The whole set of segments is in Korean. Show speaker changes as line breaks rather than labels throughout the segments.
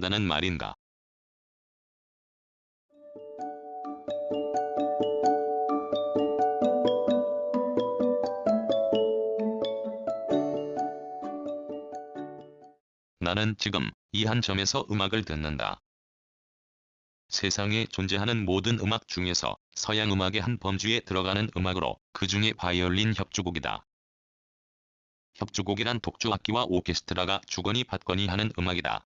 한다는 말인가? 나는 지금 이 한 점에서 음악을 듣는다. 세상에 존재하는 모든 음악 중에서 서양 음악의 한 범주에 들어가는 음악으로 그 중에 바이올린 협주곡이다. 협주곡이란 독주 악기와 오케스트라가 주거니 받거니 하는 음악이다.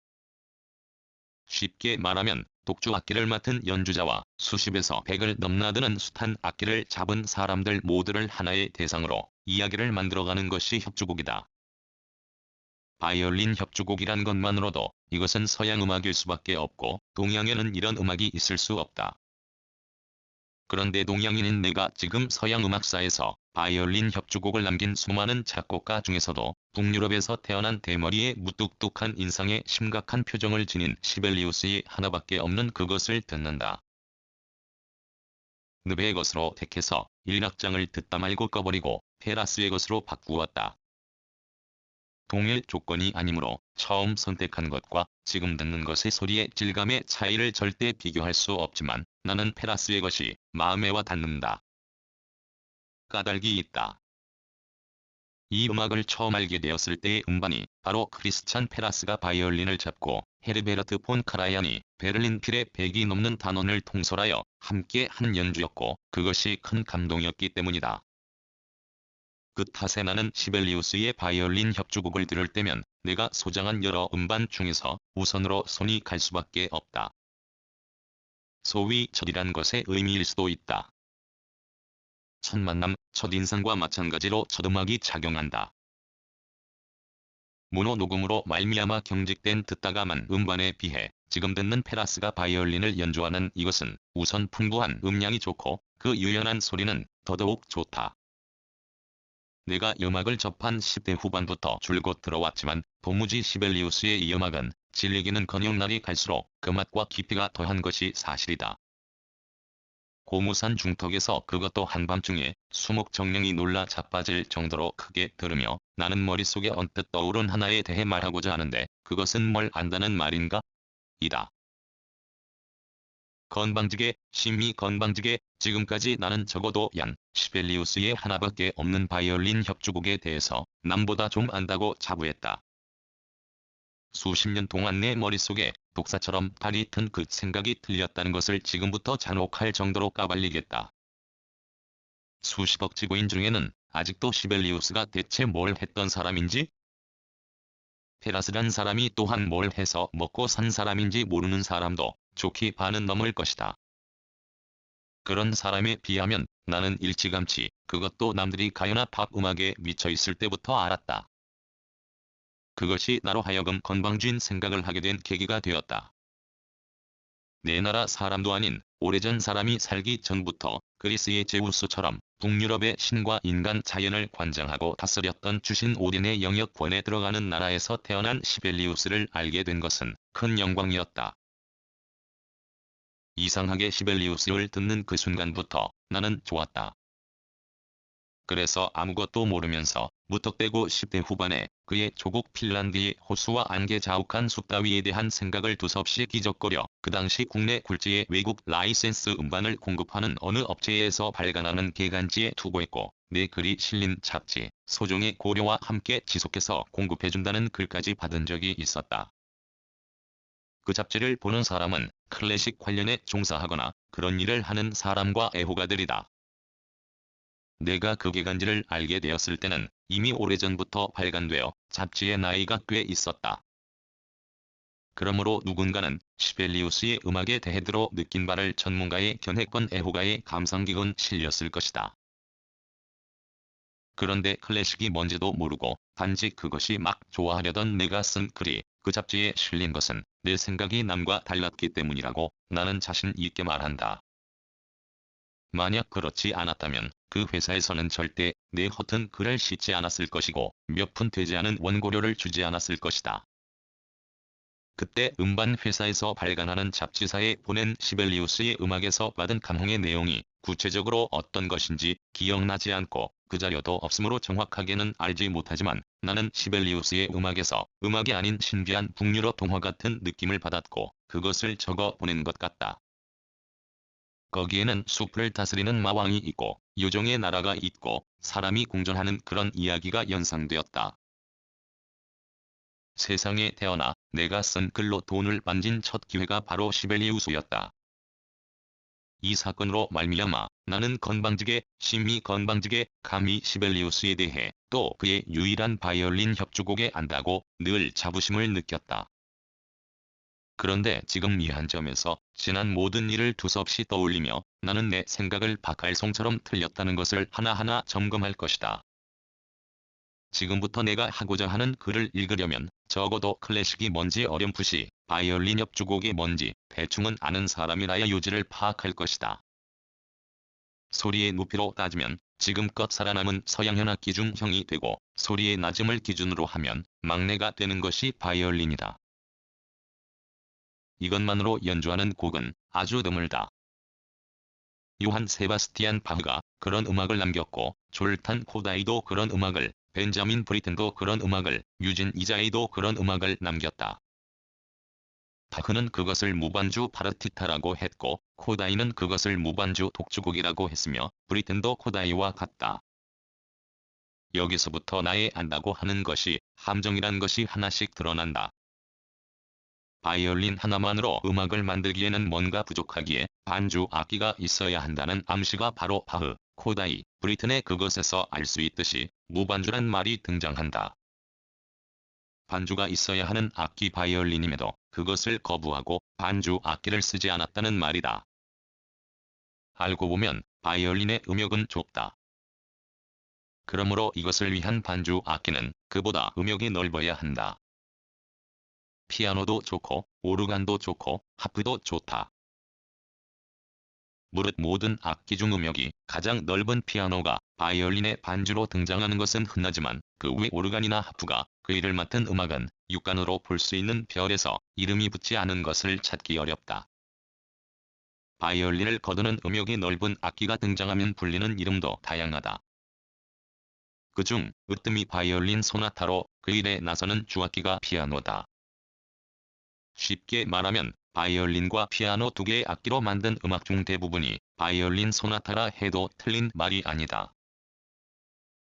쉽게 말하면 독주 악기를 맡은 연주자와 수십에서 백을 넘나드는 숱한 악기를 잡은 사람들 모두를 하나의 대상으로 이야기를 만들어가는 것이 협주곡이다. 바이올린 협주곡이란 것만으로도 이것은 서양 음악일 수밖에 없고 동양에는 이런 음악이 있을 수 없다. 그런데 동양인인 내가 지금 서양 음악사에서 바이올린 협주곡을 남긴 수많은 작곡가 중에서도 북유럽에서 태어난 대머리의 무뚝뚝한 인상에 심각한 표정을 지닌 시벨리우스의 하나밖에 없는 그것을 듣는다. 늪의 것으로 택해서 일락장을 듣다 말고 꺼버리고 테라스의 것으로 바꾸었다. 동일 조건이 아니므로 처음 선택한 것과 지금 듣는 것의 소리의 질감의 차이를 절대 비교할 수 없지만 나는 페라스의 것이 마음에 와 닿는다. 까닭이 있다. 이 음악을 처음 알게 되었을 때의 음반이 바로 크리스찬 페라스가 바이올린을 잡고 헤르베르트 폰 카라얀이 베를린 필의 100이 넘는 단원을 통솔하여 함께 한 연주였고 그것이 큰 감동이었기 때문이다. 그 탓에 나는 시벨리우스의 바이올린 협주곡을 들을 때면 내가 소장한 여러 음반 중에서 우선으로 손이 갈 수밖에 없다. 소위 첫이란 것의 의미일 수도 있다. 첫 만남, 첫 인상과 마찬가지로 첫 음악이 작용한다. 모노 녹음으로 말미암아 경직된 듣다가만 음반에 비해 지금 듣는 페라스가 바이올린을 연주하는 이것은 우선 풍부한 음량이 좋고 그 유연한 소리는 더더욱 좋다. 내가 음악을 접한 10대 후반부터 줄곧 들어왔지만 도무지 시벨리우스의 이 음악은 질리기는커녕 날이 갈수록 그 맛과 깊이가 더한 것이 사실이다. 고무산 중턱에서 그것도 한밤중에 수목 정령이 놀라 자빠질 정도로 크게 들으며 나는 머릿속에 언뜻 떠오른 하나에 대해 말하고자 하는데 그것은 뭘 안다는 말인가? 이다. 건방지게, 심히 건방지게, 지금까지 나는 적어도 얀, 시벨리우스의 하나밖에 없는 바이올린 협주곡에 대해서 남보다 좀 안다고 자부했다. 수십 년 동안 내 머릿속에 독사처럼 달이 튼 그 생각이 틀렸다는 것을 지금부터 잔혹할 정도로 까발리겠다. 수십억 지구인 중에는 아직도 시벨리우스가 대체 뭘 했던 사람인지? 페라스란 사람이 또한 뭘 해서 먹고 산 사람인지 모르는 사람도 좋기 반은 넘을 것이다. 그런 사람에 비하면 나는 일찌감치 그것도 남들이 가요나 팝 음악에 미쳐 있을 때부터 알았다. 그것이 나로 하여금 건방진 생각을 하게 된 계기가 되었다. 내 나라 사람도 아닌 오래전 사람이 살기 전부터 그리스의 제우스처럼 북유럽의 신과 인간 자연을 관장하고 다스렸던 주신 오딘의 영역권에 들어가는 나라에서 태어난 시벨리우스를 알게 된 것은 큰 영광이었다. 이상하게 시벨리우스를 듣는 그 순간부터 나는 좋았다. 그래서 아무것도 모르면서 무턱대고 10대 후반에 그의 조국 핀란드의 호수와 안개 자욱한 숲 따위에 대한 생각을 두섭시 기적거려 그 당시 국내 굴지의 외국 라이센스 음반을 공급하는 어느 업체에서 발간하는 개간지에 투고했고 내 글이 실린 잡지 소종의 고려와 함께 지속해서 공급해준다는 글까지 받은 적이 있었다. 그 잡지를 보는 사람은 클래식 관련에 종사하거나 그런 일을 하는 사람과 애호가들이다. 내가 그 개간지를 알게 되었을 때는 이미 오래전부터 발간되어 잡지의 나이가 꽤 있었다. 그러므로 누군가는 시벨리우스의 음악에 대해 들어 느낀 바를 전문가의 견해권 애호가의 감상기군 실렸을 것이다. 그런데 클래식이 뭔지도 모르고 단지 그것이 막 좋아하려던 내가 쓴 글이 그 잡지에 실린 것은 내 생각이 남과 달랐기 때문이라고 나는 자신 있게 말한다. 만약 그렇지 않았다면 그 회사에서는 절대 내 허튼 글을 싣지 않았을 것이고 몇 푼 되지 않은 원고료를 주지 않았을 것이다. 그때 음반 회사에서 발간하는 잡지사에 보낸 시벨리우스의 음악에서 받은 감흥의 내용이 구체적으로 어떤 것인지 기억나지 않고 그 자료도 없으므로 정확하게는 알지 못하지만 나는 시벨리우스의 음악에서 음악이 아닌 신비한 북유럽 동화 같은 느낌을 받았고 그것을 적어 보낸 것 같다. 거기에는 숲을 다스리는 마왕이 있고 요정의 나라가 있고 사람이 공존하는 그런 이야기가 연상되었다. 세상에 태어나 내가 쓴 글로 돈을 만진 첫 기회가 바로 시벨리우스였다. 이 사건으로 말미암아 나는 건방지게 심히 건방지게 감히 시벨리우스에 대해 또 그의 유일한 바이올린 협주곡에 안다고 늘 자부심을 느꼈다. 그런데 지금 이한 점에서 지난 모든 일을 두서없이 떠올리며 나는 내 생각을 박할송처럼 틀렸다는 것을 하나하나 점검할 것이다. 지금부터 내가 하고자 하는 글을 읽으려면 적어도 클래식이 뭔지 어렴풋이 바이올린 협주곡이 뭔지 대충은 아는 사람이라야 요지를 파악할 것이다. 소리의 높이로 따지면 지금껏 살아남은 서양 현 악기 중 형이 되고 소리의 낮음을 기준으로 하면 막내가 되는 것이 바이올린이다. 이것만으로 연주하는 곡은 아주 드물다. 요한 세바스티안 바흐가 그런 음악을 남겼고 졸탄 코다이도 그런 음악을 벤자민 브리튼도 그런 음악을 유진 이자이도 그런 음악을 남겼다. 바흐는 그것을 무반주 파르티타라고 했고 코다이는 그것을 무반주 독주곡이라고 했으며 브리튼도 코다이와 같다. 여기서부터 나의 안다고 하는 것이 함정이란 것이 하나씩 드러난다. 바이올린 하나만으로 음악을 만들기에는 뭔가 부족하기에 반주 악기가 있어야 한다는 암시가 바로 바흐, 코다이, 브리튼의 그것에서 알 수 있듯이 무반주란 말이 등장한다. 반주가 있어야 하는 악기 바이올린임에도 그것을 거부하고 반주 악기를 쓰지 않았다는 말이다. 알고 보면 바이올린의 음역은 좁다. 그러므로 이것을 위한 반주 악기는 그보다 음역이 넓어야 한다. 피아노도 좋고 오르간도 좋고 하프도 좋다. 무릇 모든 악기 중 음역이 가장 넓은 피아노가 바이올린의 반주로 등장하는 것은 흔하지만 그 외 오르간이나 하프가 그 일을 맡은 음악은 육간으로 볼 수 있는 별에서 이름이 붙지 않은 것을 찾기 어렵다. 바이올린을 거두는 음역이 넓은 악기가 등장하면 불리는 이름도 다양하다. 그중 으뜸이 바이올린 소나타로 그 일에 나서는 주악기가 피아노다. 쉽게 말하면 바이올린과 피아노 두 개의 악기로 만든 음악 중 대부분이 바이올린 소나타라 해도 틀린 말이 아니다.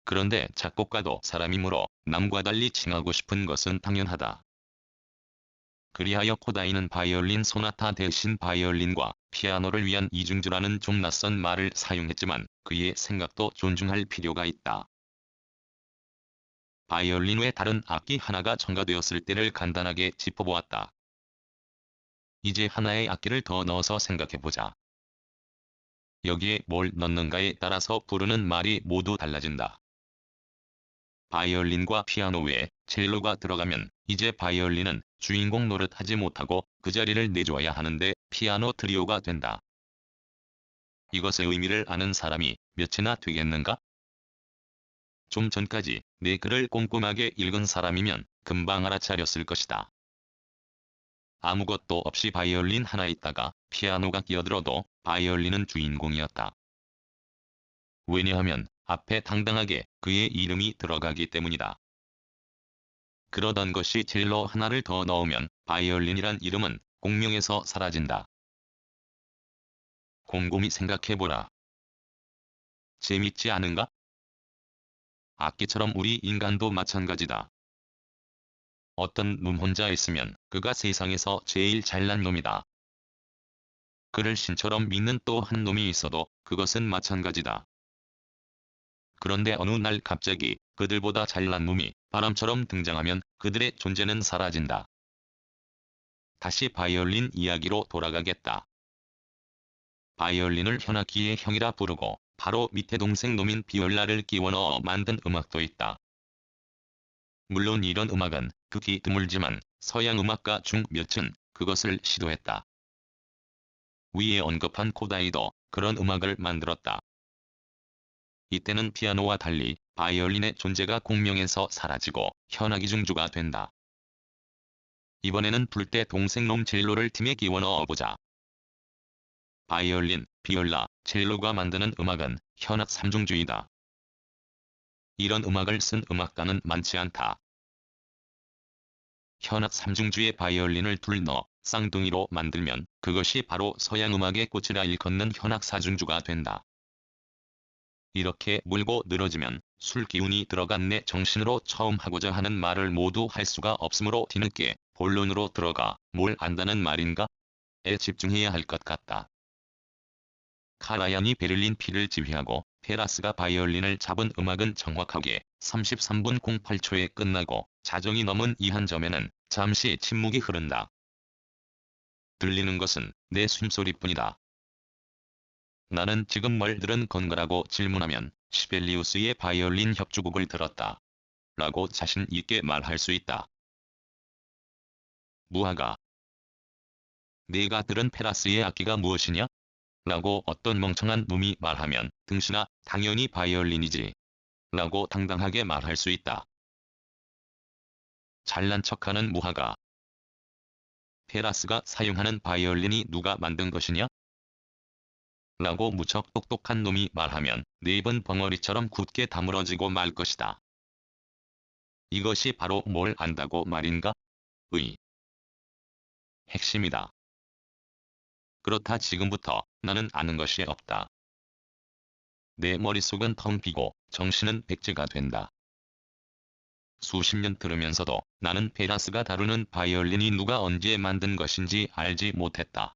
그런데 작곡가도 사람이므로 남과 달리 칭하고 싶은 것은 당연하다. 그리하여 코다이는 바이올린 소나타 대신 바이올린과 피아노를 위한 이중주라는 좀 낯선 말을 사용했지만 그의 생각도 존중할 필요가 있다. 바이올린 외 다른 악기 하나가 첨가되었을 때를 간단하게 짚어보았다. 이제 하나의 악기를 더 넣어서 생각해보자. 여기에 뭘 넣는가에 따라서 부르는 말이 모두 달라진다. 바이올린과 피아노 외에 첼로가 들어가면 이제 바이올린은 주인공 노릇하지 못하고 그 자리를 내줘야 하는데 피아노 트리오가 된다. 이것의 의미를 아는 사람이 몇이나 되겠는가? 좀 전까지 내 글을 꼼꼼하게 읽은 사람이면 금방 알아차렸을 것이다. 아무것도 없이 바이올린 하나 있다가 피아노가 끼어들어도 바이올린은 주인공이었다. 왜냐하면 앞에 당당하게 그의 이름이 들어가기 때문이다. 그러던 것이 첼로 하나를 더 넣으면 바이올린이란 이름은 공명에서 사라진다. 곰곰이 생각해보라. 재밌지 않은가? 악기처럼 우리 인간도 마찬가지다. 어떤 놈 혼자 있으면 그가 세상에서 제일 잘난 놈이다. 그를 신처럼 믿는 또 한 놈이 있어도 그것은 마찬가지다. 그런데 어느 날 갑자기 그들보다 잘난 놈이 바람처럼 등장하면 그들의 존재는 사라진다. 다시 바이올린 이야기로 돌아가겠다. 바이올린을 현악기의 형이라 부르고 바로 밑에 동생 놈인 비올라를 끼워 넣어 만든 음악도 있다. 물론 이런 음악은 극히 드물지만 서양 음악가 중 몇은 그것을 시도했다. 위에 언급한 코다이도 그런 음악을 만들었다. 이때는 피아노와 달리 바이올린의 존재가 공명에서 사라지고 현악이 중주가 된다. 이번에는 불때 동생 놈 젤로를 팀에 끼워 넣어보자. 바이올린, 비올라, 첼로가 만드는 음악은 현악 삼중주의다. 이런 음악을 쓴 음악가는 많지 않다. 현악 삼중주의 바이올린을 둘 넣어 쌍둥이로 만들면 그것이 바로 서양 음악의 꽃이라 일컫는 현악 사중주가 된다. 이렇게 물고 늘어지면 술 기운이 들어간 내 정신으로 처음 하고자 하는 말을 모두 할 수가 없으므로 뒤늦게 본론으로 들어가 뭘 안다는 말인가? 에 집중해야 할 것 같다. 카라얀이 베를린 피를 지휘하고 페라스가 바이올린을 잡은 음악은 정확하게 33분 08초에 끝나고 자정이 넘은 이 한 점에는 잠시 침묵이 흐른다. 들리는 것은 내 숨소리뿐이다. 나는 지금 뭘 들은 건가라고 질문하면 시벨리우스의 바이올린 협주곡을 들었다. 라고 자신 있게 말할 수 있다. 무화가 내가 들은 페라스의 악기가 무엇이냐? 라고 어떤 멍청한 놈이 말하면 등신아 당연히 바이올린이지. 라고 당당하게 말할 수 있다. 잘난 척하는 무화가 페라스가 사용하는 바이올린이 누가 만든 것이냐? 라고 무척 똑똑한 놈이 말하면 네 입은 벙어리처럼 굳게 다물어지고 말 것이다. 이것이 바로 뭘 안다고 말인가? 의. 핵심이다. 그렇다 지금부터 나는 아는 것이 없다. 내 머릿속은 텅 비고 정신은 백지가 된다. 수십 년 들으면서도 나는 페라스가 다루는 바이올린이 누가 언제 만든 것인지 알지 못했다.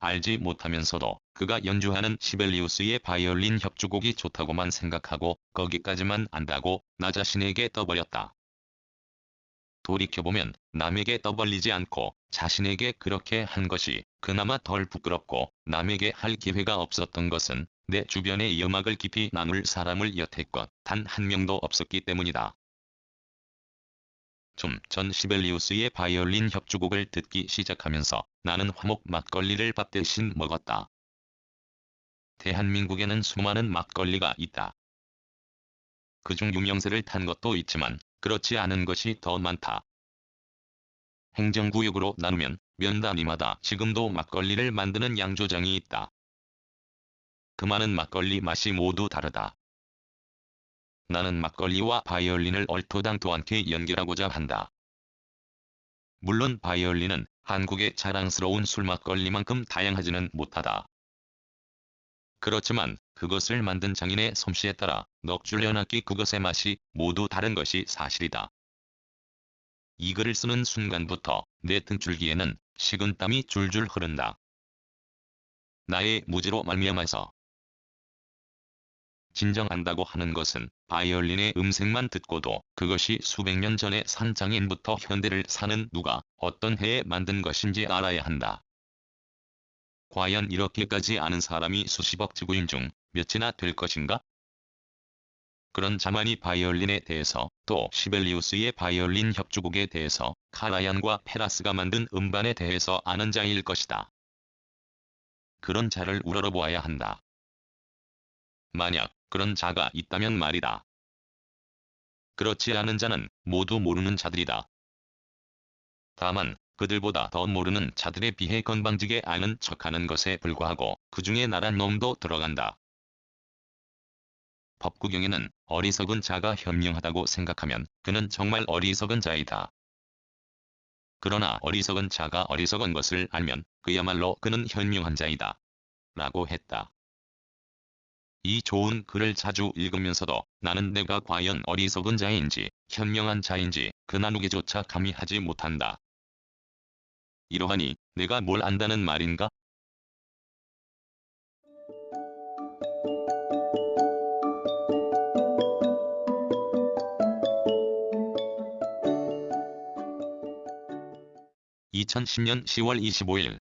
알지 못하면서도 그가 연주하는 시벨리우스의 바이올린 협주곡이 좋다고만 생각하고 거기까지만 안다고 나 자신에게 떠버렸다. 돌이켜보면 남에게 떠벌리지 않고 자신에게 그렇게 한 것이 그나마 덜 부끄럽고 남에게 할 기회가 없었던 것은 내 주변에 이 음악을 깊이 나눌 사람을 여태껏 단 한 명도 없었기 때문이다. 좀 전 시벨리우스의 바이올린 협주곡을 듣기 시작하면서 나는 화목 막걸리를 밥 대신 먹었다. 대한민국에는 수많은 막걸리가 있다. 그중 유명세를 탄 것도 있지만 그렇지 않은 것이 더 많다. 행정구역으로 나누면 면 단위마다 지금도 막걸리를 만드는 양조장이 있다. 그 많은 막걸리 맛이 모두 다르다. 나는 막걸리와 바이올린을 얼토당토 않게 연결하고자 한다. 물론 바이올린은 한국의 자랑스러운 술막걸리만큼 다양하지는 못하다. 그렇지만 그것을 만든 장인의 솜씨에 따라 넋줄 연악기 그것의 맛이 모두 다른 것이 사실이다. 이 글을 쓰는 순간부터 내 등줄기에는 식은땀이 줄줄 흐른다. 나의 무지로 말미암아서 진정한다고 하는 것은 바이올린의 음색만 듣고도 그것이 수백 년 전에 산장인부터 현대를 사는 누가 어떤 해에 만든 것인지 알아야 한다. 과연 이렇게까지 아는 사람이 수십억 지구인 중 몇이나 될 것인가? 그런 자만이 바이올린에 대해서 또 시벨리우스의 바이올린 협주곡에 대해서 카라얀과 페라스가 만든 음반에 대해서 아는 자일 것이다. 그런 자를 우러러보아야 한다. 만약 그런 자가 있다면 말이다. 그렇지 않은 자는 모두 모르는 자들이다. 다만 그들보다 더 모르는 자들에 비해 건방지게 아는 척하는 것에 불과하고 그 중에 나란 놈도 들어간다. 법구경에는 어리석은 자가 현명하다고 생각하면 그는 정말 어리석은 자이다. 그러나 어리석은 자가 어리석은 것을 알면 그야말로 그는 현명한 자이다. 라고 했다. 이 좋은 글을 자주 읽으면서도 나는 내가 과연 어리석은 자인지 현명한 자인지 그 나누기조차 감히 하지 못한다. 이러하니 내가 뭘 안다는 말인가? (2010년 10월 25일)